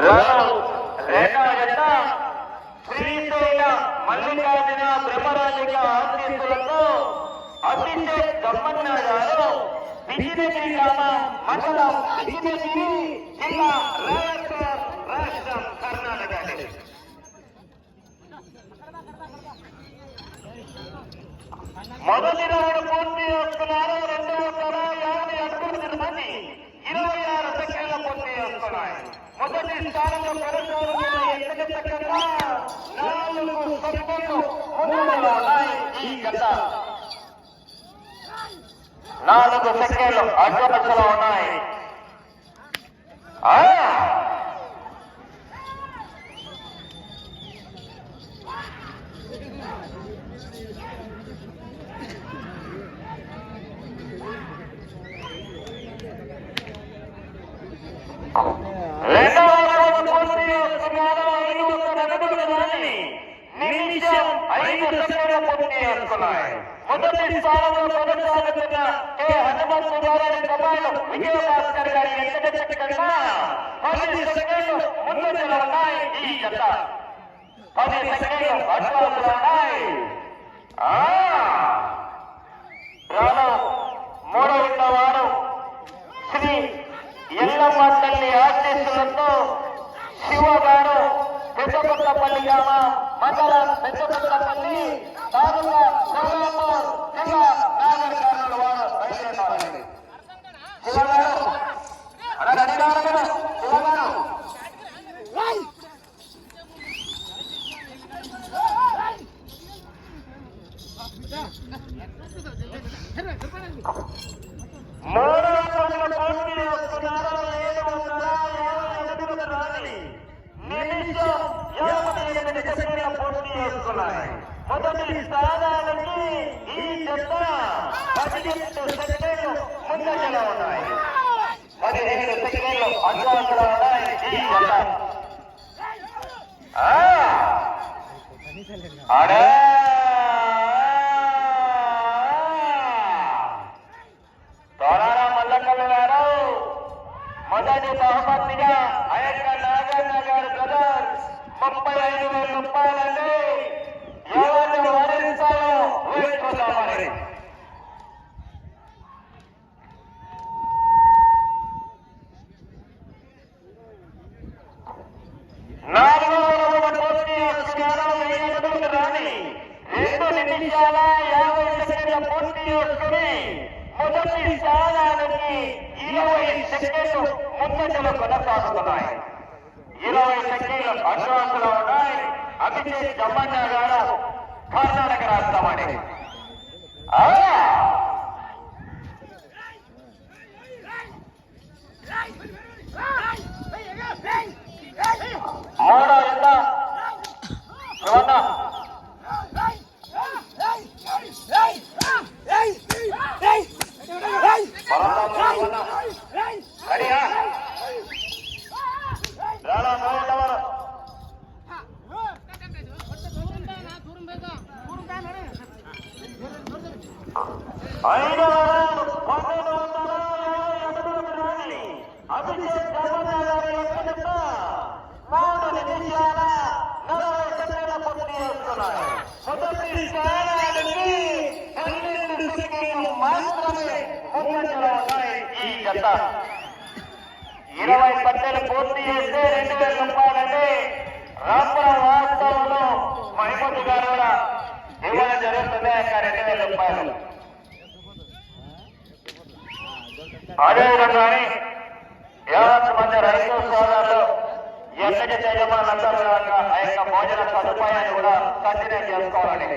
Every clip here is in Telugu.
రాను రెండవ జత శ్రీశైల మల్లికార్జున బ్రహ్మరాజిక ఆశీస్సులతో అభిషేక్ గారు గ్రామం మండలం జిల్లా రాష్ట్రం కర్ణాటక మొదటి రౌండ్ పూర్తి చేస్తున్నారు రెండవ తర యాభై మంది ఇరవై ఆరు మొదటి స్థానంలో కొనసాగుతున్న నాలుగు సెకండ్లు ఉన్నాయి ఈ గత. నాలుగు సెకండ్లు ఉన్నాయి ఆ! రెండవ రౌండ్ పూర్తి చేస్తున్నారు ఐదు వందల అడుగుల దాన్ని నిమిషం ఐదు సెకండ్ల పూర్తి చేస్తున్నాయి మొదటి స్థానంలో కొనసాగుతున్న కె హనుమంతు గారి కమాండ్ విజయభాస్కర్ గారి ఎక్కడి కన్నా పది సెకండ్లు ముందంజలో ఉన్నాయి ఈ జత పది సెకండ్లు అడ్వాన్స్లో ఉన్నాయి ఆ! రాను మూడవ ఉన్నవారు శ్రీ ఎల్లమ్మ తల్లి ఆశీస్సులతో శివ గారు పెద్దకొత్తపల్లి గ్రామ మండలం పెద్దకొత్తపల్లి తాలూకా కోలాపూర్ జిల్లా నాగర్ కర్నూలు వారు బయలుదేరారండి. అలా ఏడు వందల యాభై ఎనిమిది నిమిషం. యాభై ఎనిమిది సెకండ్ల పూర్తి చేస్తున్నాయి మొదటి స్థానానికి ఈ జత పదిహేను సెకండ్లు ముందంజలో ఉన్నాయి పదిహేను సెకండ్లు అడ్వాన్స్లో ఉన్నాయి ఈ జత ఆ! ఆడే తోరారా మల్లకల్లు గారు మొదటి బహుమతిగా అయ్యక్క నాగన్న గారు బ్రదర్ ముప్పై ఐదు వేల రూపాయలండి ఎవరిని వరించాలో వేసుకుందాం మరి నాలుగో రౌండ్ పూర్తి చేస్తున్నారు వెయ్యి అడుగులు రాని రెండు నిమిషాల యాభై సెకండ్ల పూర్తి చేసుకుని మొదటి స్థానానికి ఇరవై సెకండ్లు ముందంజలో కొనసాగుతున్నాయి ఇరవై సెకండ్లు అడ్వాన్స్లో ఉన్నాయి అభిషేక్ జమ్మన్న గారు కర్ణాటక రాష్ట్రమని మూడో ఎంత శివన్న పరమరామ శివన్న రెడీయా రాలా మూడవరు ఐదవ రౌండ్ పన్నెండు వందల యాభై అడుగుల రాణి అభిషేక్ జమ్మన్న గారి ఎక్కడిక మూడు నిమిషాల నలభై సెకండ్ల పూర్తి చేస్తున్నాయి మొదటి స్థానానికి పన్నెండు సెకండ్లు మాత్రమే ముందంజలో ఉన్నాయి ఈ ఇరవై పట్టెలు పూర్తి చేస్తే రెండు వేల రూపాయలంటే రాంపురం వాస్తవంలో మహిమతి గారు కూడా ఇవ్వడం జరుగుతుంది ఆ రెండు వేల రూపాయలు. అదేవిధంగా యావత్ మంది రైతు సోదరులు ఎక్కడి యజమానులందరూ ఆ యొక్క భోజన సదుపాయాన్ని కూడా కంటిన్యూ చేసుకోవాలని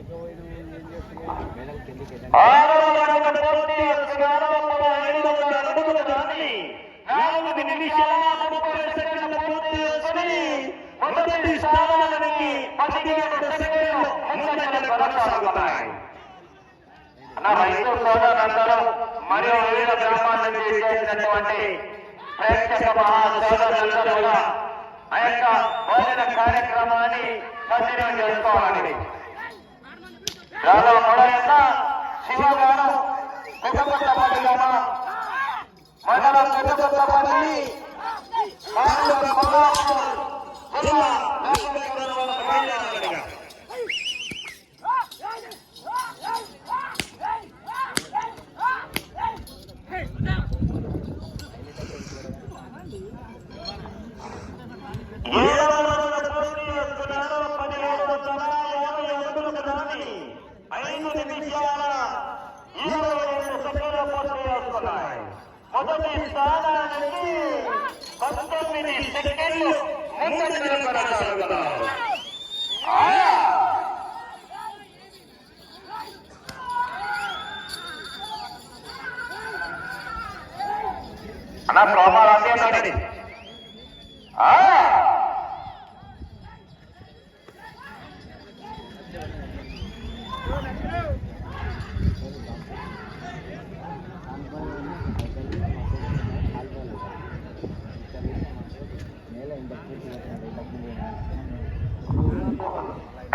ఆరవ రౌండ్ పూర్తి చేస్తున్నారు ఐదు వందల అడుగులు దాని నాలుగు నిమిషాల ముప్పై సెకండ్ల పూర్తి చేసుకుని మొదటి స్థానానికి పదిహేడు సెకండ్లు ముందంజలు రైతు సోదరులందరూ మరియు వివిధ గ్రామాల నుంచి చేసినటువంటి ప్రేక్షక సోదరులందరూ కూడా ఆ యొక్క భోజన కార్యక్రమాన్ని కంటిన్యూ చేసుకోవాలని యాదవ మొడయన్న శివ గారు పెద్దపట్టపల్లి గ్రామ మండలం పెద్దకొత్తపల్లి తాలూకా కొల్లాపూర్ జిల్లా నాగరికతలో బయలుదేరాలిగా. ఏడవ రౌండ్ పూర్తి చేస్తున్నారు. పదిహేడు వందల యాభై అడుగులకు రాని ఐదు నిమిషాల ఇరవై రెండు సెకండ్ల పూర్తి చేస్తున్నాయి. మొదటి స్థానానికి పంతొమ్మిది సెకండ్లు ముందంజలో కొనసాగుతున్నారు. ఆయా అన్న ప్రోమాలు అంతే ఉండండి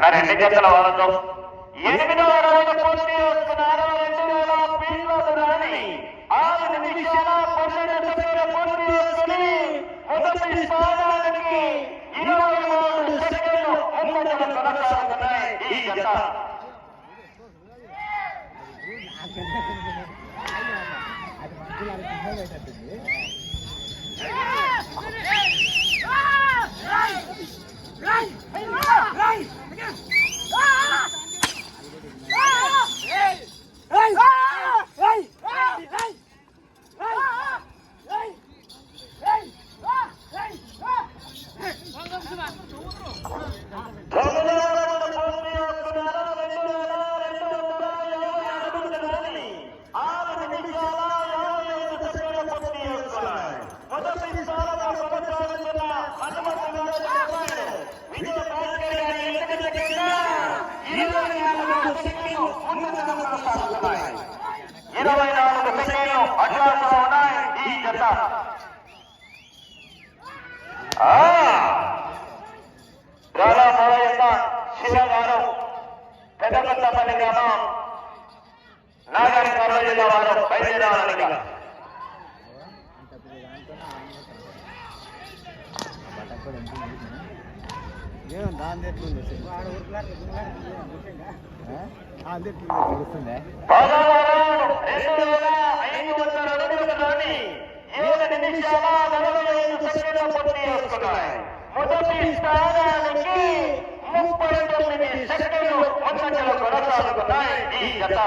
రెండు జతల వారంతో ఎనిమిదవ రౌండ్ పూర్తి చేస్తున్నారు రెండు వేల పిల్లలు రాని ఆరు నిమిషాల పన్నెండు సెకండ్ల పూర్తి చేసుకుని మొదటి స్థానానికి ఇరవై మూడు సెకండ్లు ముందంజలో కొనసాగుతున్నాయి ఈ జత అది మంచి రౌండ్ పూర్తి చేస్తున్నారు రెండు వేల రెండు వందల యాభై అడుగులకు రాని ఆరు నిమిషాల యాభై ఐదు సెకండ్ల పూర్తి చేస్తున్నాయి మొదటి స్థానంలో కొనసాగుతున్న హనుమంతు గారు చెప్పాడు విజయ భాస్కర్ గారి ఎన్నికల కింద ఇరవై నాలుగు సెకండ్లు ముందంజలో ఉన్నాయి ఈ జత ఆ చాలా మోయన్న శివగారు పెద్దకొత్తపల్లి గ్రామం నాగరి జిల్లా వారు బయలుదేరాలని చేసుకున్నాయి మొదటి స్థానానికి ముప్పై తొమ్మిది సెకండ్లు ముందంజలో కొనసాగుతున్నాయి. ఈ జత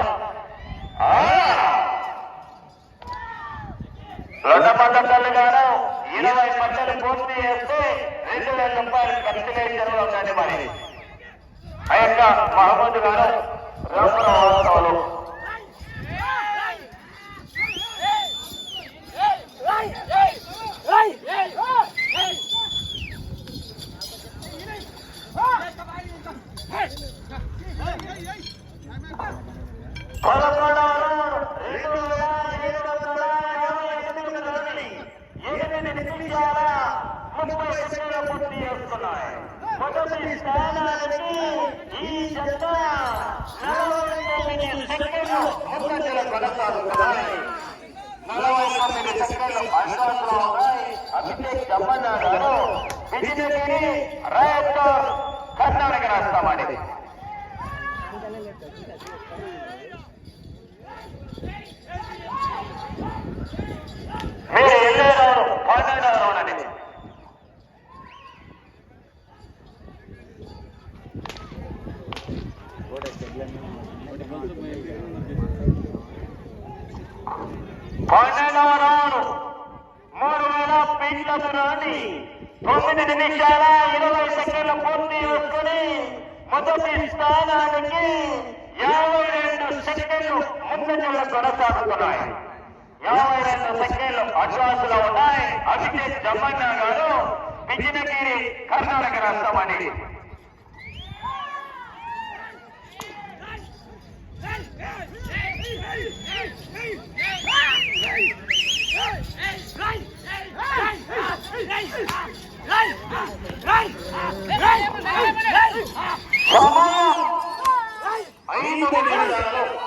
ఆ! రెండు పద్ధతులు గాను ఇరవై పద్ధతులు పూర్తి చేస్తే రెండు వేల రూపాయలు ఖర్చు చేశారు ఉందండి మరి ఆ యొక్క మహమ్మద్ గారు రామరావు వాస్తవాలు పదకొండవ రెండు వేల ఏడు వందల యాభై ఎనిమిది రాని ఎనిమిది నిమిషాల ముప్పై సెకండ్ల పూర్తి చేస్తున్నాయి మొదటి స్థానానికి ఈ జత నలభై తొమ్మిది సెకండ్లు ముందంజలో కొనసాగుతున్నాయి నలభై తొమ్మిది సెకండ్లు అడ్వాన్స్లో ఉన్నాయి అభిషేక్ గారు రాయపూర్ కర్ణాటక పన్నెండవ రౌండ్ అండి పన్నెండవ రౌండ్ మూడు వేల పీట్లకు రాని తొమ్మిది నిమిషాల ఇరవై సెకండ్లు పూర్తి చేసుకుని మొదటి స్థానానికి యాభై రెండు సెకండ్లు ముందంజలు కొనసాగుతున్నాయి యాభై రెండు సెకండ్లు అడ్వాన్స్లో ఉన్నాయి అభిషేక్ జమ్మన్న గారు విజయగిరి కర్ణాటక రాష్ట్రం Hey! Hey! Hey! ఐదు నిమిషాలు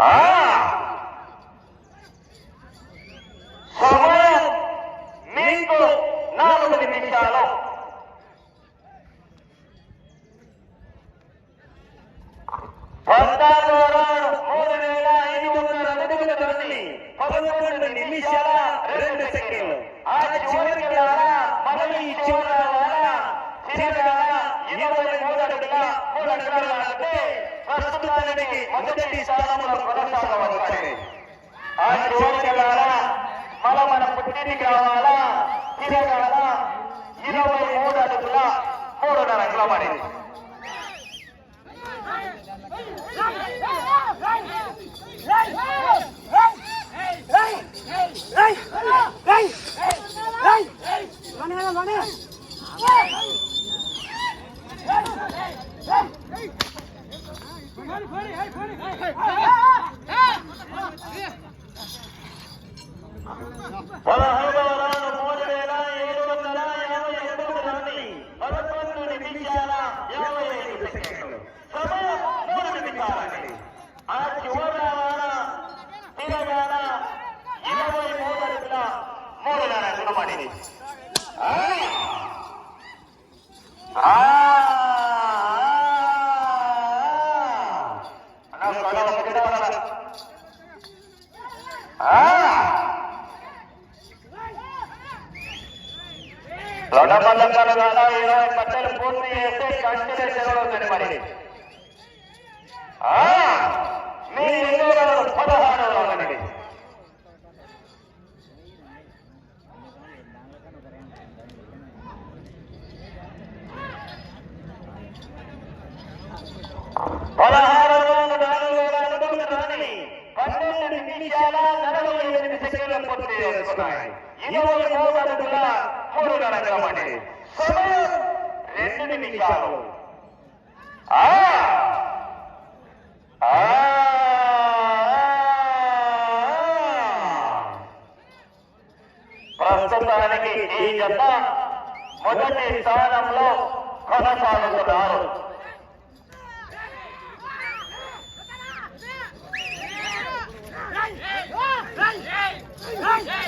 Ah! దేశానికి మొదటి స్థానంలో కొనసాగవలసింది ఆ కోరిక మన మన పుట్టిని కావాలా తిరగాల ఇరవై మూడు అడుగుల మూడున్నర నిలబడింది Hey! వస్తాయి ఇరవై మూడు అడుగుల మూడు గణంగా మండి సమయం రెండు నిమిషాలు ఆ ప్రస్తుతానికి ఈ జత మొదటి స్థానంలో కొనసాగుతున్నారు Hey!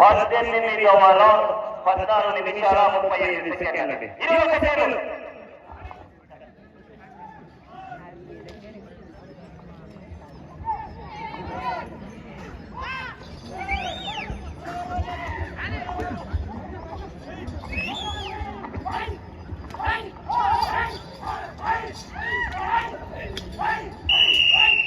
పద్దెనిమిది ఓవర్లో పద్నాలుగు నిమిషాల ముప్పై ఐదు సెకండ్లు. ఇరవై సెకండ్లు.